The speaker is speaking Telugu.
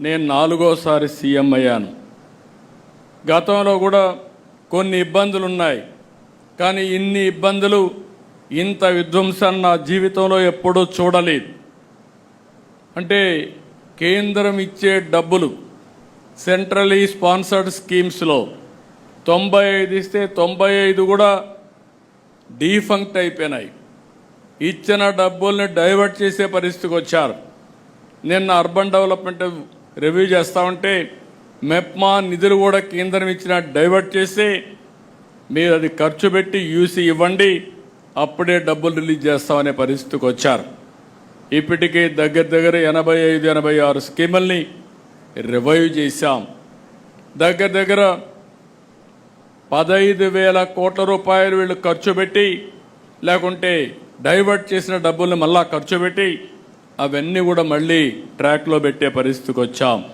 నేను నాలుగోసారి సీఎం అయ్యాను. గతంలో కూడా కొన్ని ఇబ్బందులు ఉన్నాయి కానీ ఇన్ని ఇబ్బందులు ఇంత విధ్వంసం నా జీవితంలో ఎప్పుడూ చూడలేదు. అంటే కేంద్రం ఇచ్చే డబ్బులు సెంట్రలీ స్పాన్సర్డ్ స్కీమ్స్లో తొంభై ఐదు ఇస్తే తొంభై ఐదు కూడా డీఫంక్ట్ అయిపోయినాయి. ఇచ్చిన డబ్బుల్ని డైవర్ట్ చేసే పరిస్థితికి వచ్చారు. నిన్న అర్బన్ డెవలప్మెంట్ రివ్యూ చేస్తా ఉంటే మెప్మా నిధులు కూడా కేంద్రం ఇచ్చిన డైవర్ట్ చేసి మీరు అది ఖర్చు పెట్టి యూసీ ఇవ్వండి అప్పుడే డబ్బులు రిలీజ్ చేస్తామనే పరిస్థితికి వచ్చారు. ఇప్పటికే దగ్గర దగ్గర ఎనభై ఐదు ఎనభై ఆరు స్కీముల్ని రివైవ్ చేశాం. దగ్గర దగ్గర పదహైదు వేల కోట్ల రూపాయలు వీళ్ళు ఖర్చు పెట్టి లేకుంటే డైవర్ట్ చేసిన డబ్బుల్ని మళ్ళా ఖర్చు పెట్టి అవన్నీ కూడా మళ్ళీ ట్రాక్లో పెట్టే పరిస్థితికి వచ్చాం.